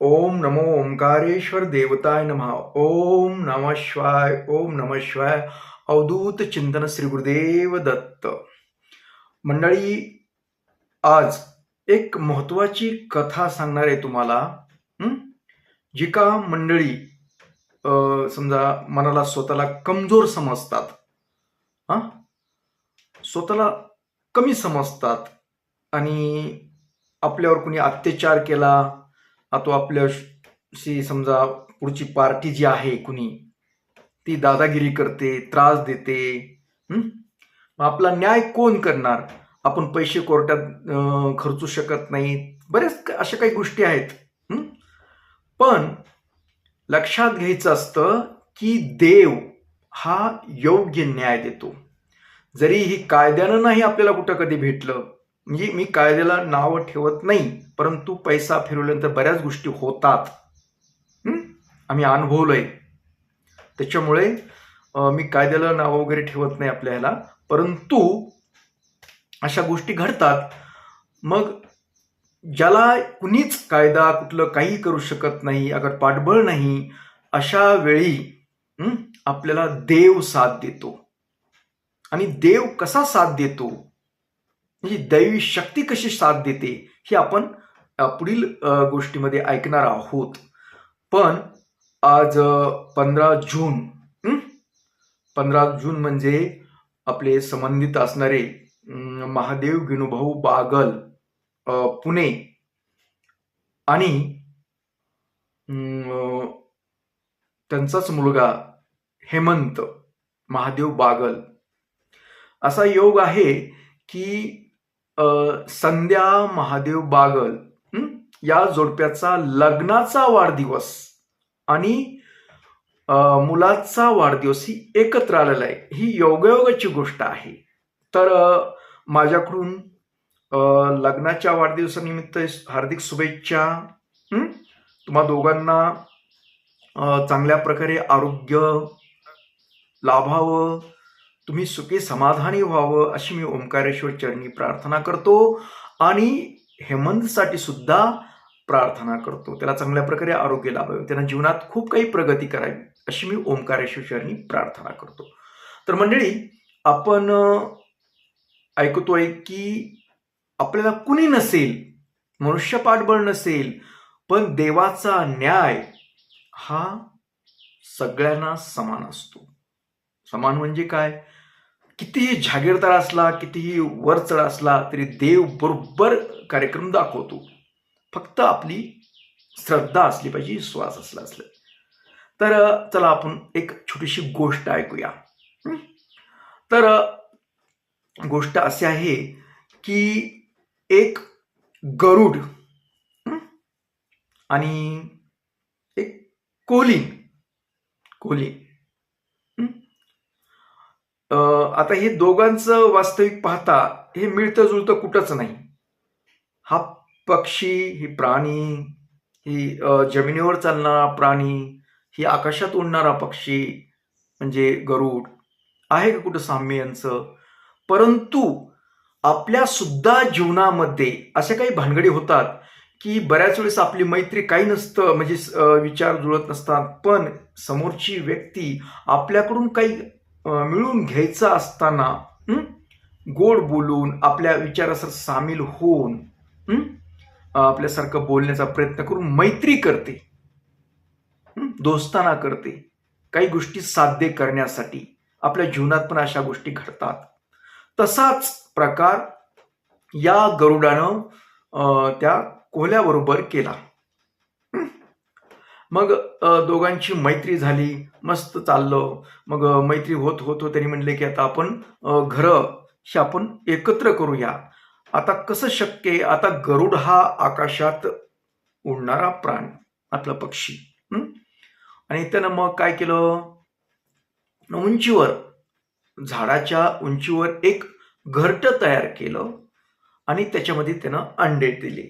ओम नमो ओंकारेश्वर देवताय नमः। ओम नम शिवाय ओम नम शिवाय। अवधूत चिंतन श्री गुरुदेव दत्त। मंडळी आज एक महत्वाची कथा सांगणार आहे तुम्हाला जी का मंडळी समजा मनाला स्वतःला कमजोर समजतात हा? स्वतःला कमी समजतात आणि आपल्यावर कुणी अत्याचार केला तो आपल्याशी समजा पुढची पार्टी जी आहे कुणी ती दादागिरी करते त्रास देते मग आपला न्याय कोण करणार? आपण पैसे कोर्टात खर्चू शकत नाही. बरेच अशा काही गोष्टी आहेत पण लक्षात घ्यायचं असतं की देव हा योग्य न्याय देतो. जरी ही कायद्यानं नाही आपल्याला कुठं कधी भेटलं म्हणजे मी कायद्याला नावं ठेवत नाही परंतु पैसा फिरवल्यानंतर बऱ्याच गोष्टी होतात. आम्ही अनुभवलंय. त्याच्यामुळे मी कायद्याला नाव वगैरे ठेवत नाही आपल्या ह्याला परंतु अशा गोष्टी घडतात. मग ज्याला कुणीच कायदा कुठलं काही करू शकत नाही अगर पाठबळ नाही अशा वेळी आपल्याला देव साथ देतो. आणि देव कसा साथ देतो? म्हणजे दैवी शक्ती कशी साथ देते? हे आपण पुढील गोष्टीमध्ये ऐकणार आहोत. पण आज पंधरा जून पंधरा जून म्हणजे आपले संबंधित असणारे महादेव गिणुभाऊ बागल पुणे आणि त्यांचाच मुलगा हेमंत महादेव बागल. असा योग आहे की संध्या महादेव बागल या जोडप्याचा लग्नाचा वाढदिवस आणि मुलाचा वाढदिवस ही एकत्र आलेला आहे. ही योगायोगाची गोष्ट आहे. तर माझ्याकडून लग्नाच्या वाढदिवसानिमित्त हार्दिक शुभेच्छा. तुम्हा दोघांना चांगल्या प्रकारे आरोग्य लाभावं तुम्ही सुखी समाधानी व्हावं अशी मी ओंकारेश्वर चरणी प्रार्थना करतो. आणि हेमंतसाठी सुद्धा प्रार्थना करतो. त्याला चांगल्या प्रकारे आरोग्य लाभावे. त्यांना जीवनात खूप काही प्रगती करावी अशी मी ओंकारेश्वर चरणी प्रार्थना करतो. तर मंडळी आपण ऐकतोय की आपल्याला कुणी नसेल मनुष्य पाठबळ नसेल पण देवाचा न्याय हा सगळ्यांना समान असतो. समान म्हणजे काय? कितीही जागीरदार असला कितीही वरचढ असला तरी देव बरोबर कार्यक्रम दाखवतो. फक्त आपली श्रद्धा असली पाहिजे विश्वास असला असला. तर चला आपण एक छोटीशी गोष्ट ऐकूया. तर गोष्ट अशी आहे की एक गरुड आणि एक कोली कोली आता हे दोघांचं वास्तविक पाहता हे मिळतं जुळतं कुठंच नाही. हा पक्षी ही प्राणी ही जमिनीवर चालणारा प्राणी ही आकाशात उडणारा पक्षी म्हणजे गरुड आहे का कुठं साम्य यांचं? परंतु आपल्या सुद्धा जीवनामध्ये अशा काही भानगडी होतात की बऱ्याच वेळेस आपली मैत्री काही नसतं म्हणजे विचार जुळत नसतात पण समोरची व्यक्ती आपल्याकडून काही मिळून घ्यायचं असताना गोड बोलून आपल्या विचारासर सामील होऊन आपल्यासारखं बोलण्याचा प्रयत्न करून मैत्री करते. दोस्ताना करते. काही गोष्टी साध्य करण्यासाठी. आपल्या जीवनात पण अशा गोष्टी घडतात. तसाच प्रकार या गरुडानं त्या कोल्याबरोबर केला. मग दोघांची मैत्री झाली. मस्त चाललं. मग मैत्री होत होत त्यांनी म्हणले की आता आपण घर ही आपण एकत्र करूया. आता कसं शक्य आहे? आता गरुड हा आकाशात उडणारा प्राण आपला पक्षी आणि त्यानं मग काय केलं? उंचीवर झाडाच्या उंचीवर एक घरट तयार केलं आणि त्याच्यामध्ये त्यानं अंडे दिले.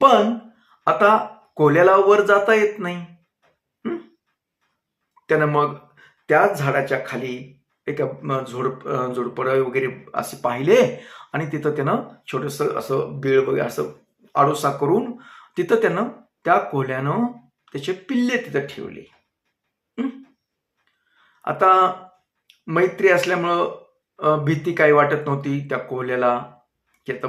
पण आता कोल्याला वर जाता येत नाही. त्यानं मग त्याच झाडाच्या खाली एका झोड अ, वगैरे असे पाहिले आणि तिथं त्यानं छोटस असं बेळ वगैरे असं आडोसा करून तिथं त्यानं त्या कोल्यानं त्याचे पिल्ले तिथं ठेवले. आता मैत्री असल्यामुळं भीती काही वाटत नव्हती त्या कोल्याला की आता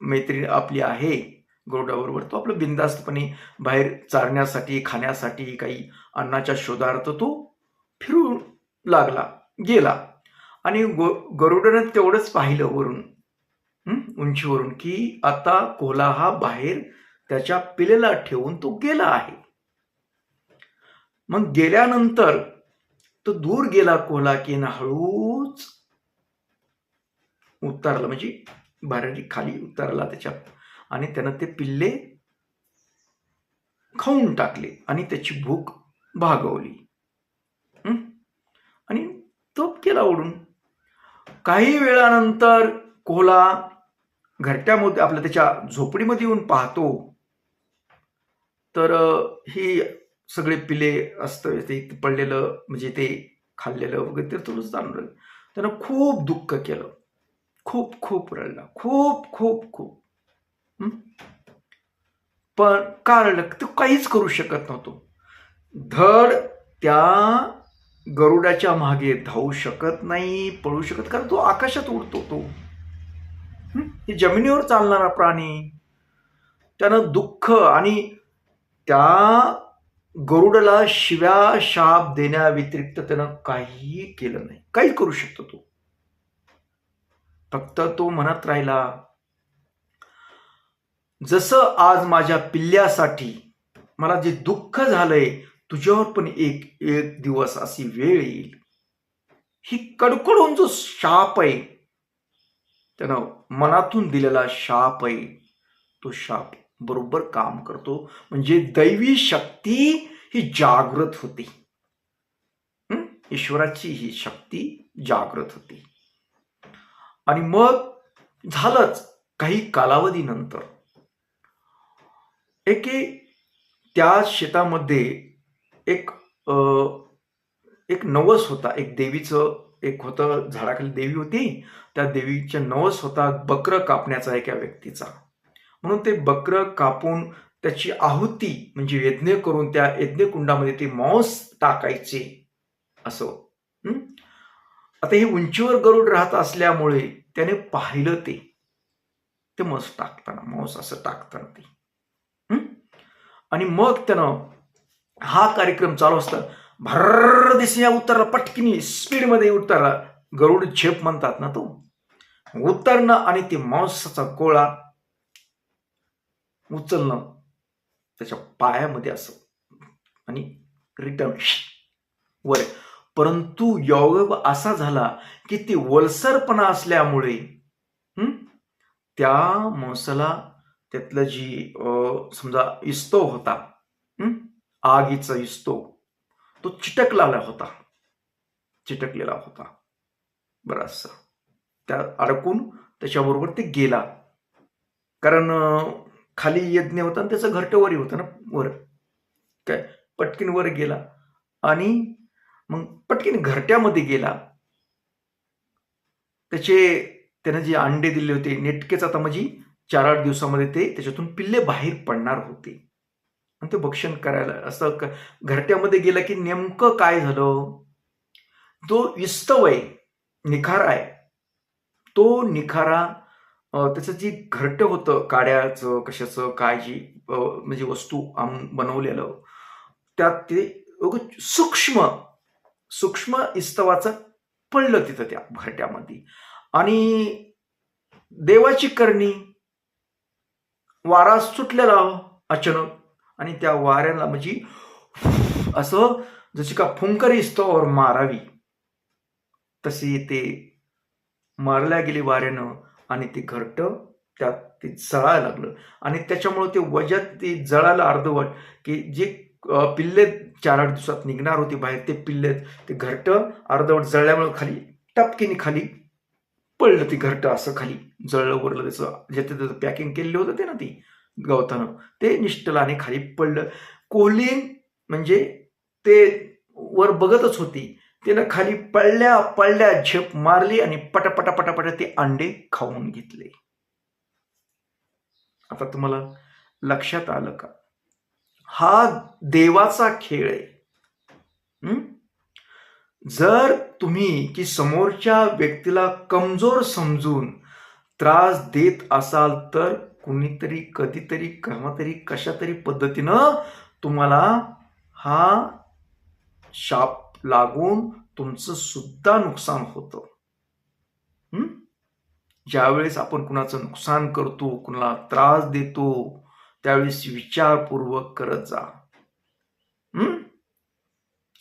मैत्री आपली आहे गरुडाबरोबर तो आपलं बिंदास्तपणे बाहेर चारण्यासाठी खाण्यासाठी काही अन्नाच्या शोधार्थ तो फिरू लागला. गेला. आणि गो गरुडनं तेवढंच पाहिलं वरून उंचीवरून की आता कोला हा बाहेर त्याच्या पिलेला ठेवून तो गेला आहे. मग गेल्यानंतर तो दूर गेला कोला की ना हळूच. उतरला म्हणजे बाहेर खाली उतरला त्याच्या आणि त्यानं ते पिल्ले खाऊन टाकले आणि त्याची भूक भागवली. तोप केला ओढून. काही वेळानंतर कोला घरट्यामध्ये आपल्या त्याच्या झोपडीमध्ये येऊन पाहतो. तर ही सगळे पिले असतं ते पडलेलं म्हणजे ते खाल्लेलं वगैरे ते थोडं जाणून राहिलं. त्यानं खूप दुःख केलं. खूप खूप रडला. खूप खूप खूप. पण का रडलं? तो काहीच करू शकत नव्हतो. धड त्या गरुडाच्या मागे धावू शकत नाही पळू शकत कारण तो आकाशात उडतो तो. हे? जमिनीवर चालणारा प्राणी. त्यानं दुःख आणि त्या गरुडाला शिव्या शाप देण्याव्यतिरिक्त त्यानं काहीही केलं नाही. काही करू शकतो तो. फक्त तो म्हणत राहिला जसं आज माझ्या पिल्ल्यासाठी मला जे दुःख झालंय तुझ्यावर पण एक एक दिवस अशी वेळ येईल. ही कडकडून जो शाप आहे त्यानं मनातून दिलेला शाप आहे तो शाप बरोबर काम करतो. म्हणजे दैवी शक्ती ही जागृत होती. ईश्वराची ही शक्ती जागृत होती. आणि मग झालंच काही कालावधीनंतर एके त्या शेतामध्ये एक एक नवस होता. एक देवीचं एक होतं झाडाखाली देवी होती. त्या देवीच्या नवस होता बकर कापण्याचा एका व्यक्तीचा. म्हणून ते बकर कापून त्याची आहुती म्हणजे यज्ञ करून त्या यज्ञकुंडामध्ये ते मांस टाकायचे. असं. आता हे उंचीवर गरुड राहत असल्यामुळे त्याने पाहिलं ते. ते मस टाकताना मांस असं टाकताना ते. आणि मग त्यानं हा कार्यक्रम चालू असता. भर्र या उतरला पटकिनी स्पीडमध्ये उतरला. गरुड झेप म्हणतात ना तो. उतरणं आणि ते मांसाचा गोळा उचलणं त्याच्या पायामध्ये असं. आणि रिटर्न वर. परंतु योग असा झाला की ती वलसरपणा असल्यामुळे त्या मांसाला त्यातलं जी समजा इस्तो होता आगीचा इसतो. तो चिटकलेला होता. चिटकलेला होता. बराचसा. त्या अडकून त्याच्याबरोबर ते गेला. कारण खाली यज्ञ होता आणि त्याचं घरटं वरी होतं ना वर. काय? पटकीन वर गेला. आणि मग पटकीन घरट्यामध्ये गेला. त्याचे त्यानं जे अंडे दिले होते नेटकेच आता म्हणजे चार आठ दिवसामध्ये ते त्याच्यातून पिल्ले बाहेर पडणार होते. आणि ते भक्षण करायला असं घरट्यामध्ये गेलं की नेमकं काय झालं? तो विस्तव आहे निखारा आहे. तो निखारा त्याचं जी घरटं होतं काड्याचं कशाचं काय जी म्हणजे वस्तू आम बनवलेलं त्यात ते सूक्ष्म सूक्ष्म इस्तवाचं पडलं तिथं त्या घरट्यामध्ये. आणि देवाची करणी वारा सुटलेला अचानक आणि त्या वाऱ्याला म्हणजे असं जशी का फुंकर इस्तवावर मारावी तशी ते मारल्या गेली वाऱ्यानं आणि ते घरट त्यात ते जळायला लागलं. आणि त्याच्यामुळं ते वजात ते जळायला अर्धवट की जे पिल्ले चार आठ दिवसात निघणार होते बाहेर ते पिल्ले ते घरट अर्धवट जळल्यामुळे खाली टपकीने खाली पडलं ते घरट असं खाली. जळलं उरलं त्याचं जे त्याचं पॅकिंग केलेलं होतं ते ना ती. गवतानं. ते निष्ठलाने खाली पडलं. कोहली म्हणजे ते वर बघतच होती. तिनं खाली पडल्या पडल्या झेप मारली आणि पटापटा पटापटा ते अंडे खाऊन घेतले. आता तुम्हाला लक्षात आलं का? हा देवाचा खेळ आहे. जर तुम्ही की समोरच्या व्यक्तीला कमजोर समजून त्रास देत असाल तर कुणीतरी कधीतरी कामातरी कशा तरी पद्धतीनं तुम्हाला हा शाप लागून तुमचं सुद्धा नुकसान होतं. ज्यावेळेस आपण कुणाचं नुकसान करतो कुणाला त्रास देतो त्यावेळेस विचारपूर्वक करत जा.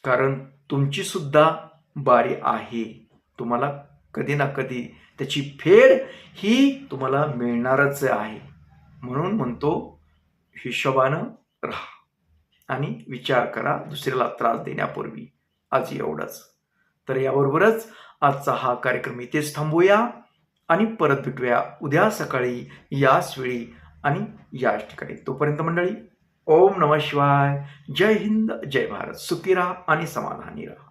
कारण तुमची सुद्धा बारी आहे. तुम्हाला कधी ना कधी त्याची फेड ही तुम्हाला मिळणारच आहे. म्हणून म्हणतो हिशोबानं राहा आणि विचार करा दुसऱ्याला त्रास देण्यापूर्वी. आज एवढंच. तर याबरोबरच आजचा हा कार्यक्रम इथेच थांबूया आणि परत भेटूया उद्या सकाळी याच वेळी आणि याच ठिकाणी. तोपर्यंत मंडळी ओम नम शिवाय. जय हिंद जय भारत. सुखी राहा आणि समाधानी राहा.